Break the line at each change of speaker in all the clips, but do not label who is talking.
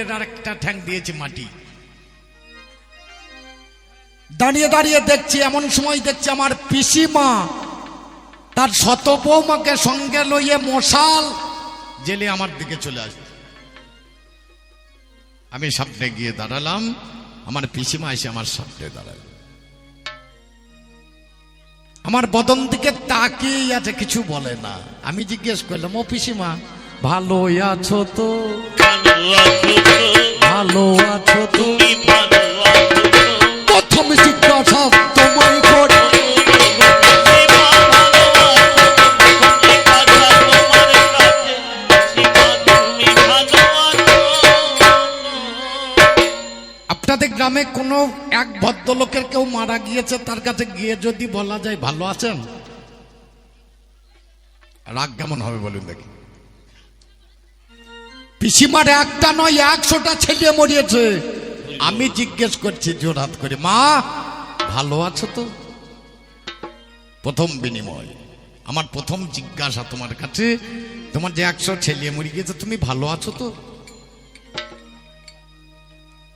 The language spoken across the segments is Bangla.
এর আর ঠ্যাং দিয়েছে মাটি। দাঁড়িয়ে দাঁড়িয়ে দেখছি, এমন সময় দেখছি আমার পিসিমা তার শত বৌমাকে সঙ্গে লইয়ে মশাল জেলে আমার দিকে চলে আসবে আমি সামনে গিয়ে দাঁড়ালাম, আমার পিসিমা এসে আমার সামনে দাঁড়াল। আমার বদন দিকে তাকিয়ে আছে, কিছু বলে না। আমি জিজ্ঞেস করলাম, ও পিসিমা ভালো আছো তো? ভালো আছো তো? প্রথম আপনাদের গ্রামে কোনো এক ভদ্রলোকের কেউ মারা গিয়েছে, তার কাছে গিয়ে যদি বলা যায়, ভালো আছেন? রাগ কেমন হবে বলুন দেখি। পিসিমার একটা নয়, একশোটা ছেলে মরিয়েছে আমি জিজ্ঞেস করছি, জোরাত করে, মা, ভালো আছো তো? প্রথম বিনিময়। আমার প্রথম জিজ্ঞাসা তোমার কাছে, তোমার যে একশো ছেলে মরে গেছে, তুমি ভালো আছো তো?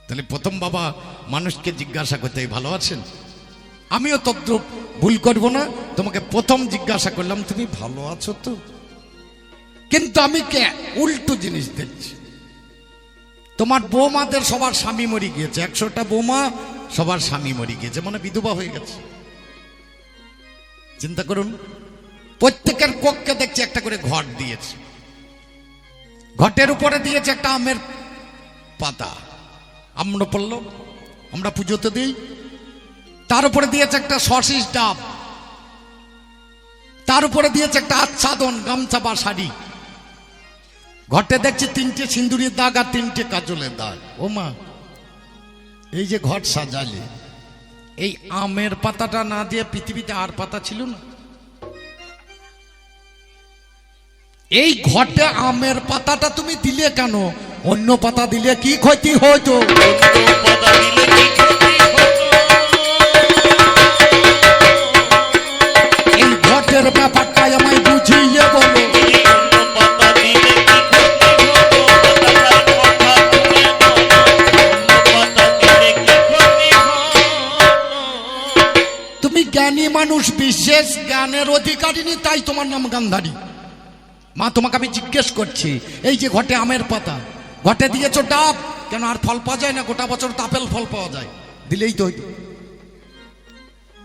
তাহলে প্রথম বাবা মানুষকে জিজ্ঞাসা করতে, ভালো আছেন? আমিও তদ্রুপ ভুল করব না, তোমাকে প্রথম জিজ্ঞাসা করলাম, তুমি ভালো আছো তো? কিন্তু আমি কে? উল্টো জিনিস দেখছি। তোমার বৌমাদের সবার স্বামী মরে গিয়েছে। একশোটা বৌমা সবার স্বামী মরে গিয়েছে। মানে বিধবা হয়ে গেছে। চিন্তা করুন। প্রত্যেকের কক্ষে দেখছি একটা করে ঘট দিয়েছে। ঘটের উপরে দিয়েছে একটা আমের পাতা। আমরা পড়ল। আমরা পুজোতে দিই। তার উপরে দিয়েছে একটা সশিস ডাব। তার উপরে দিয়েছে একটা আচ্ছাদন গামছা বা শাড়ি। ঘটে দেখছি তিনটে সিন্দুরের দাগ আর তিনটে কাজলের দাগ। ও মা, এই যে ঘট সাজালে, এই আমের পাতাটা না দিয়ে পৃথিবীতে আর পাতা ছিল না? এই ঘটে আমের পাতাটা তুমি দিলে কেন? অন্য পাতা দিলে কি ক্ষতি হতো? মানুষ বিশেষ জ্ঞানের অধিকারিনী তাই তোমার নাম গান্ধারী। মা, তোমাকে আমি জিজ্ঞেস করছি, এই যে ঘটে আমের পাতা, ঘটে দিয়েছ ডাব, কেন আর ফল পাওয়া যায় না? গোটা বছর তো আপেল ফল পাওয়া যায়। দিলেই তো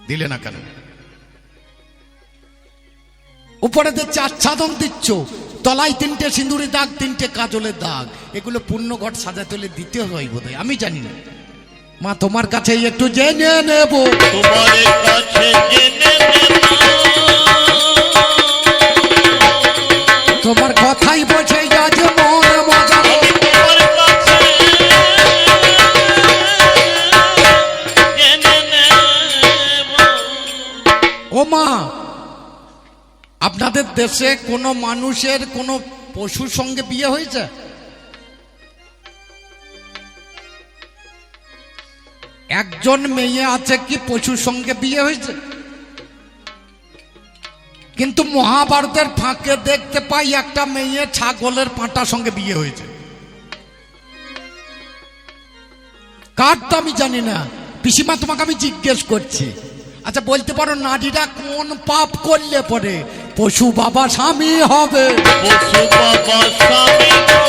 দিলে না কেন? উপরে দিচ্ছে আচ্ছাদন দিচ্ছ, তলায় তিনটে সিঁদুরি দাগ, তিনটে কাজলের দাগ। এগুলো পূর্ণ ঘট সাজাতে হলে দিতে হয় বোধ আমি জানি না। মা তোমার কাছে একটু জেনে নেব।
তোমার কাছে জেনে
তোমার কথাই বসে আজ মনে মজা। ও মা আপনাদের দেশে কোনো মানুষের কোনো পশুর সঙ্গে বিয়ে হয়েছে? একজন মেয়ে আছে কি পশুর সঙ্গে বিয়ে হয়েছে? কিন্তু মহাভারতের ফাঁকে দেখতে পাই একটা মেয়ে ছাগলের পাঁটার সঙ্গে বিয়ে হয়েছে। কার তো আমি জানি না। পিসিমা, তোমাকে আমি জিজ্ঞেস করছি। আচ্ছা বলতে পারো নারীরা কোন পাপ করলে পরে পশু বাবা স্বামী হবে?
পশু বাবা স্বামী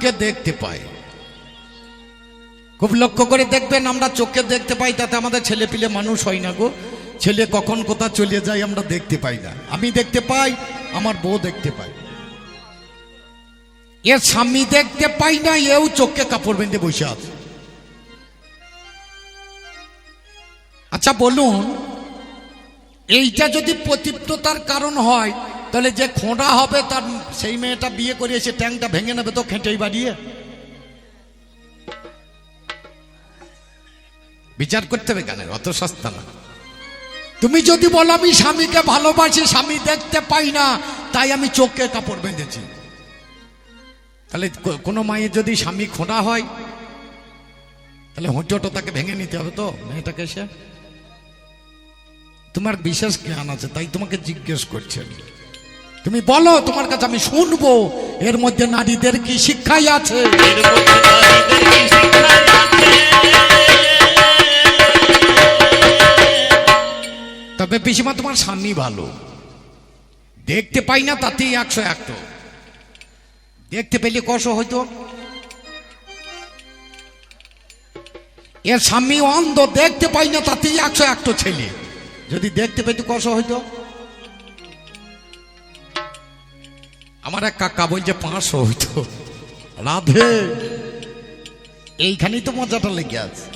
চোখে দেখতে পাই। খুব লক্ষ্য করে দেখবেন, আমরা চোখে দেখতে পাই, তাতে আমাদের ছেলে পিলে মানুষ হয় না গো। ছেলে কখন কোথা চলে যায় আমরা দেখতে পাই না। আমি দেখতে পাই, আমার বউ দেখতে পাই এ স্বামী দেখতে পাই না, এও চোখে কাপড় বেঁধে বসে আছে। আচ্ছা বলুন, এইটা যদি প্রতিপ্ততার কারণ হয় তাহলে যে খোঁড়া হবে তার সেই মেয়েটা বিয়ে করে এসে ট্যাংটা ভেঙে নেবে তো খেটেই বাড়িয়ে। বিচার করতে হবে কেন? অত সস্তা না। তুমি যদি বলো আমি স্বামীকে ভালোবাসি, স্বামী দেখতে পাই না, তাই আমি চোখে কাপড় বেঁধেছি। তাহলে কোনো মায়ের যদি স্বামী খোঁড়া হয়, তাহলে হোঁচটো তাকে ভেঙে নিতে হবে তো, মেয়েটাকে এসে তোমার বিশেষ জ্ঞান আছে, তাই তোমাকে জিজ্ঞেস করছেন তুমি বলো, তোমার কাছে আমি শুনব। এর মধ্যে নারীদের কি শিক্ষাই আছে? তবে পিসিমা, তোমার স্বামী ভালো। দেখতে পাই না তাতেই একশো একটো দেখতে পেলে কষ হইতো। এর স্বামী অন্ধ, দেখতে পাই না তাতেই একশো একটো ছেলে। যদি দেখতে পেতো কষ হইতো। আমার এক কাকা বলছে, পাঁচশো হইতো। রাধে। এইখানেই তো মজাটা লেগে আছে।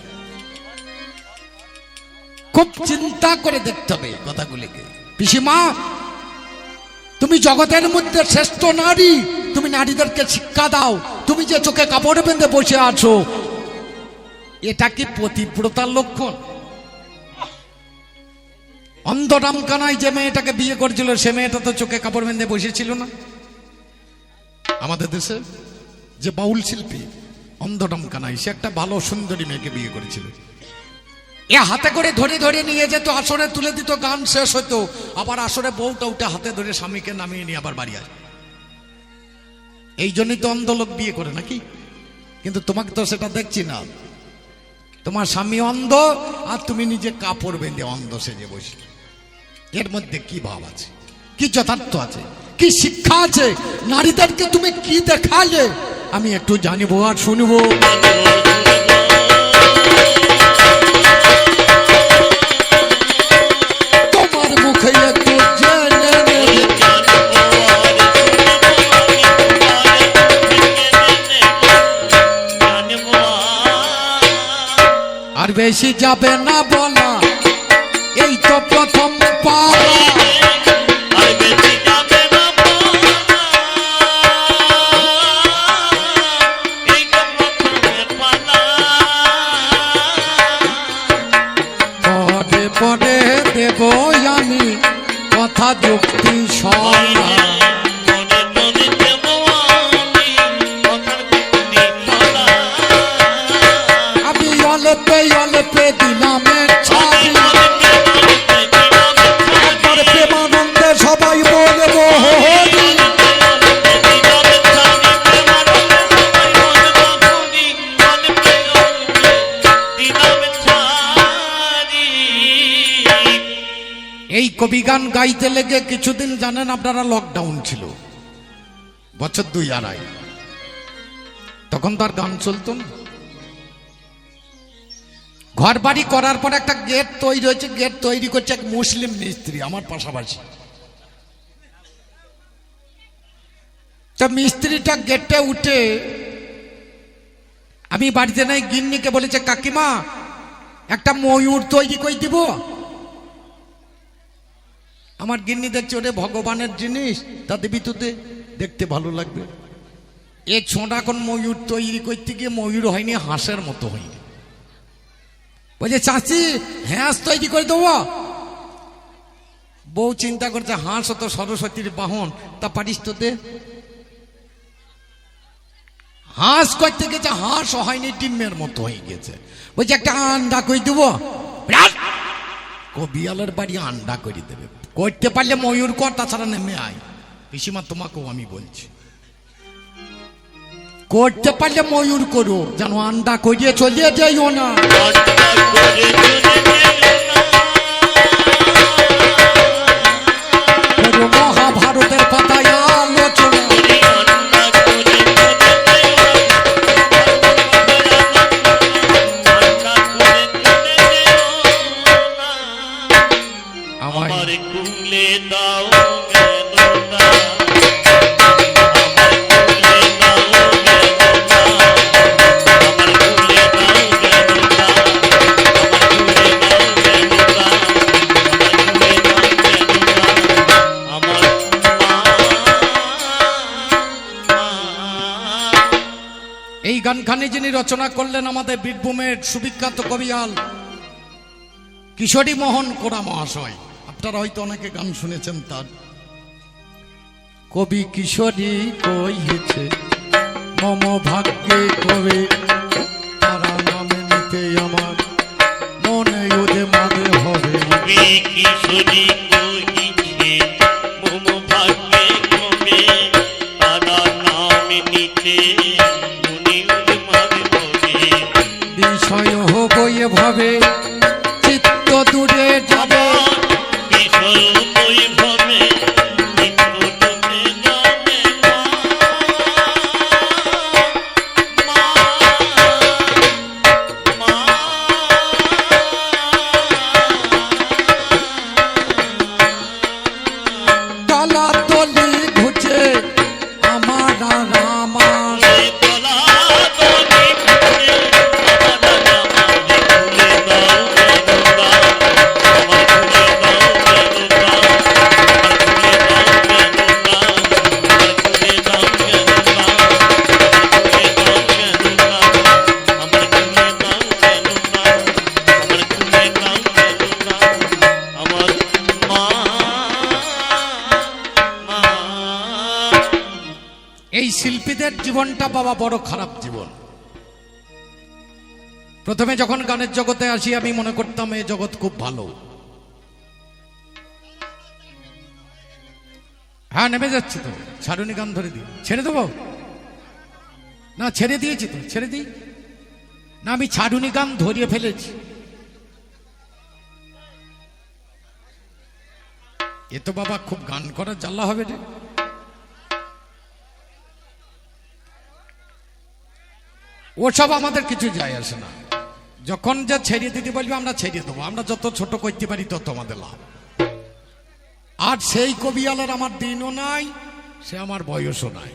খুব চিন্তা করে দেখতে হবে কথাগুলিকে। পিসিমা, তুমি জগতের মধ্যে শ্রেষ্ঠ নারী, তুমি নারীদেরকে শিক্ষা দাও। তুমি যে চোখে কাপড় বেঁধে বসে আছো, এটা কি পতিব্রতার লক্ষণ? অন্ধরাম কানাই যে মেয়েটাকে বিয়ে করেছিল, সে মেয়েটা তো চোখে কাপড় বেঁধে বসেছিল না? আমাদের দেশে যে বাউল শিল্পী অন্ধরাম কানাই, সে একটা ভালো সুন্দরী মেয়েকে বিয়ে করেছিল। এ হাতে করে ধরে ধরে নিয়ে যেত, আসরে তুলে দিত, গান শেষ হতো আবার আসরে বউটা উঠে হাতে ধরে স্বামীকে নামিয়ে নিয়ে আবার বাড়ি আসে। এই জন্যই তো অন্ধ লোক বিয়ে করে নাকি? কিন্তু তোমাকে তো সেটা দেখছি না। তোমার স্বামী অন্ধ, আর তুমি নিজে কাপড় বেঁধে অন্ধ সেজে বসে। এর মধ্যে কি ভাব আছে? কি যথার্থ আছে? কি শিক্ষা আছে? নারীদেরকে তুমি কি দেখালে? আমি একটু জানিবো আর শুনব। আর বেশি যাবে না বলা। এই তো প্রথম পাওয়া এই কবি গান গাইতে লেগে কিছুদিন জানেন আপনারা লকডাউন ছিল। বছর দুই আড়াই। তখন তার গান চলতো। ঘর বাড়ি করার পর একটা গেট তৈরি হয়েছে গেট তৈরি করছে এক মুসলিম মিস্ত্রি, আমার পাশাপাশি। তো মিস্ত্রিটা গেটে উঠে আমি বাড়িতে নাই, গিন্নিকে বলেছে, কাকিমা, একটা ময়ূর তৈরি করে দিব। আমার গিন্নি দেখছে ওরে ভগবানের জিনিস, তোতে দেখতে ভালো লাগবে। এ ছোঁড়া এখন ময়ূর তৈরি করতে গিয়ে ময়ূর হয়নি, হাঁসের মতো হয়নি। বলছে চাচি, হাঁস তৈরি করে দেবো? বউ চিন্তা করছে, হাঁস তো সরস্বতীর বাহন, তা পারিস তো দে। হাঁস করতে গেছে, হাঁস হয়নি, ডিমের মতো হয়ে গেছে। বলছে, একটা আন্ডা করে দেবো। কবিয়ালের বাড়ি আন্ডা করে দেবে। করতে পারলে ময়ূর কর, তাছাড়া নেমে আয়। পিসিমা, তোমাকেও আমি বলছি। করতে পারলে ময়ূর করো, যেন আন্ডা করিয়ে চলিয়ে যাইও না। রচনা করলেন আমাদের বীরভূমের সুবিখ্যাত কবিয়াল কিশোরী মোহন কোরা মহাশয়। আপনারা হয়তো অনেকে গান শুনেছেন তার। কবি কিশোরী কইছে মম ভাগ্যে কবে তারা নামে নিতে আমার মনে ওদে মনে হবে
কবি কিশোরী কহিছে মম ভাগ্যে কবে তারা নাম নিতে
হব শিল্পীদের জীবনটা বাবা বড় খারাপ জীবন। প্রথমে যখন গানের জগতে আসি, আমি মনে করতাম এই জগৎ খুব ভালো। হ্যাঁ নেমে যাচ্ছি তো। ছাড়ুনি গান ধরে দিই। ছেড়ে দেবো? না, ছেড়ে দিয়েছি তো। ছেড়ে দিই? না, আমি ছাড়ুনি গান ধরিয়ে ফেলেছি। এ তো বাবা খুব গান করার জ্বালা হবে রে। ওসব আমাদের কিছু যায় আসে না। যখন যা ছেড়ে দিতে বলবে, আমরা ছেড়ে দেবো। আমরা যত ছোট করতে পারি, তত আমাদের লাভ। আর সেই কবিয়ালের আমার দিনও নাই, সে আমার বয়সও নাই।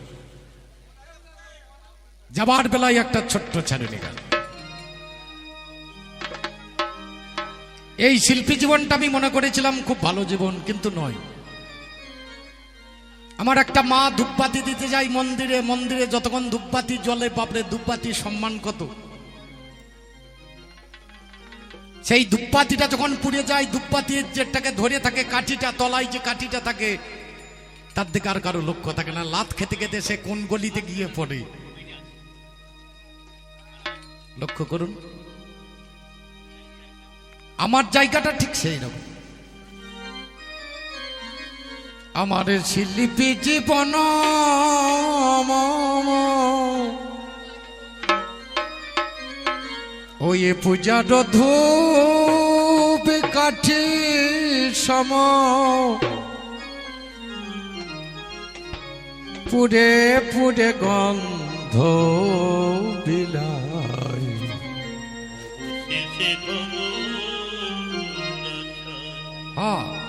যাবার বেলায় একটা ছোট্ট ছাড়ুনি গান এই শিল্পী জীবনটা আমি মনে করেছিলাম খুব ভালো জীবন, কিন্তু নয়। আমার একটা মা ধূপবাতি দিতে যাই মন্দিরে মন্দিরে যতক্ষণ ধূপবাতি জলে বাপরে ধূপবাতি সম্মান কত? সেই ধূপবাতিটা যখন পুড়ে যায়, ধূপবাতির যেটাকে ধরে থাকে কাঠিটা, তলায় যে কাঠিটা থাকে, তার দিকে আর কারও লক্ষ্য থাকে না। লাত খেতে খেতে সে কোন গলিতে গিয়ে পড়ে? লক্ষ্য করুন। আমার জায়গাটা ঠিক সেই রকম। আমার শিল্পী জীবন ওই পূজার ধূপ কাঠি সম। পুরে পুরে গন্ধ বিলাই
শেষে
হ্যাঁ।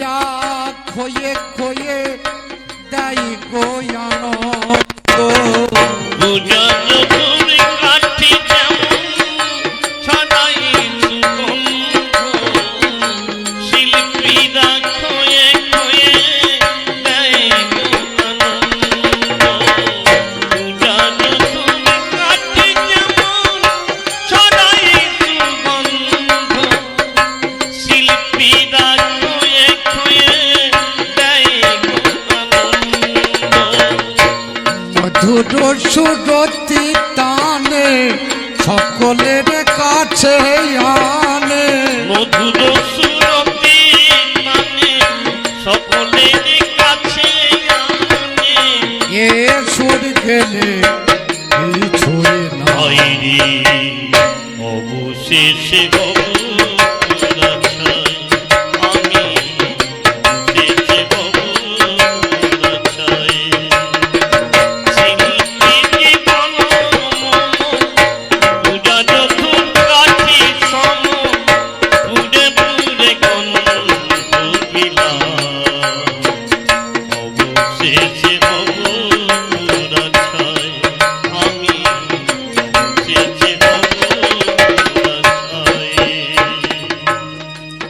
শিল্পীরা খয়ে খয়ে গোয়ানন্দ
পূজার
সকলের কাছে আনে।
মধুর সুরতি মানে সকলের কাছে আনে।
এ সুর গেলে এই
নাই অবশেষে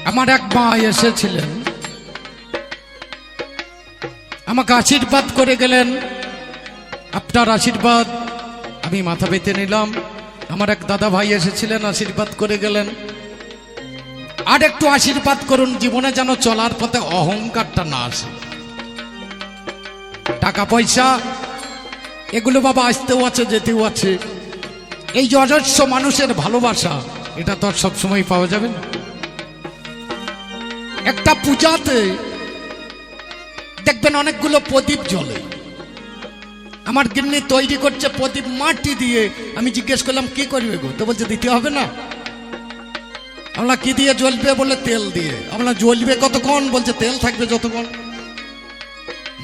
আমার এক মা এসেছিলেন। আমাকে আশীর্বাদ করে গেলেন। আপনার আশীর্বাদ আমি মাথা পেতে নিলাম। আমার এক দাদা ভাই এসেছিলেন, আশীর্বাদ করে গেলেন। আর একটু আশীর্বাদ করুন, জীবনে যেন চলার পথে অহংকারটা না আসে। টাকা পয়সা, এগুলো বাবা আসতেও আছে, যেতেও আছে। এই যে অজস্র মানুষের ভালোবাসা, এটা তো আর সবসময় পাওয়া যাবে না। একটা পূজাতে দেখবেন অনেকগুলো প্রদীপ জ্বলে। আমার গিন্নি তৈরি করছে প্রদীপ মাটি দিয়ে। আমি জিজ্ঞেস করলাম, কি করবে গো? তো বলছে, দিতে হবে না। আমরা কি দিয়ে জ্বলবে বলে তেল দিয়ে? আমরা জ্বলবে কতক্ষণ? বলছে, তেল থাকবে যতক্ষণ।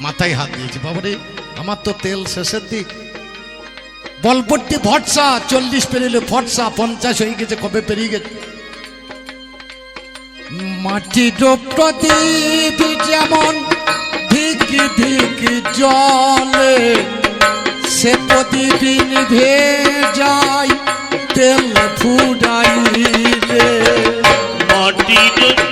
মাথায় হাত দিয়েছে, বাবারে, আমার তো তেল শেষের দিক। বলপট্টি ভরসা, চল্লিশ পেরিয়ে ফর্সা পঞ্চাশ হয়ে গেছে, কবে পেরিয়ে গেছে? মাটির প্রদীপ যেমন, ধিকি ধিকি জলে, সে প্রদীপ নিভে যায় তেল ফুরাইলে
মাটির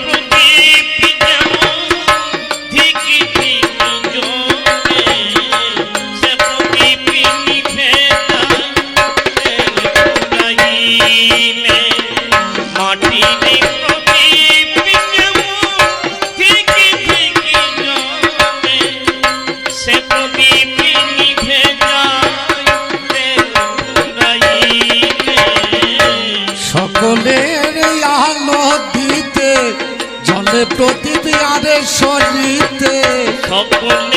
সকলেরই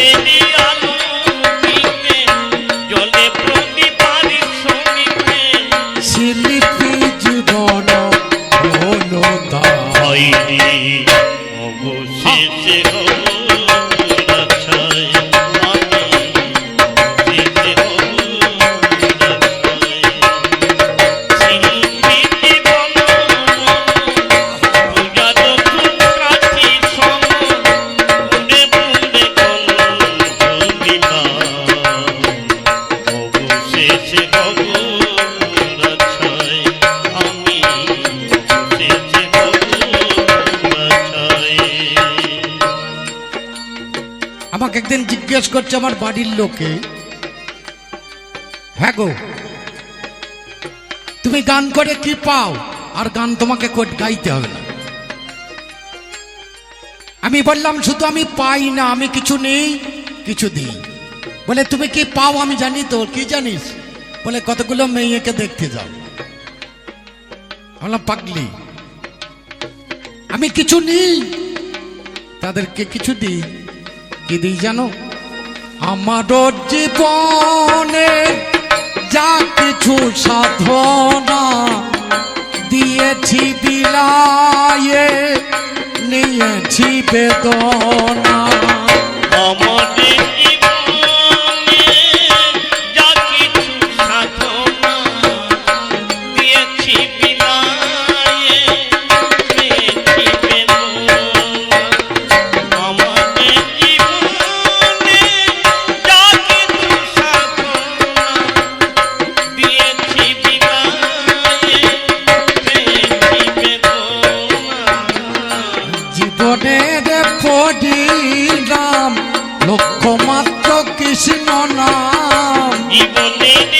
একদিন জিজ্ঞেস করছে আমার বাড়ির লোকে হ্যাঁ গো, তুমি গান করে কি পাও? আর গান তোমাকে কোট গাইতে হবে না। আমি বললাম, শুধু আমি পাই না, আমি কিছু নেই, কিছু দিই। বলে, তুমি কি পাও আমি জানি তো, কি জানিস? বলে, কতগুলো মেয়েকে দেখতে যাও। বললাম, পাগলি, আমি কিছু নেই, তাদেরকে কিছু দিই। কি দিই জানো? আমার জীবনে যা কিছু সাধনা দিয়েছি বিলায়ে নিয়েছি বেদনা।
আমাদের
পরিণাম লক্ষ্য কৃষ্ণ নাম।
জীবনের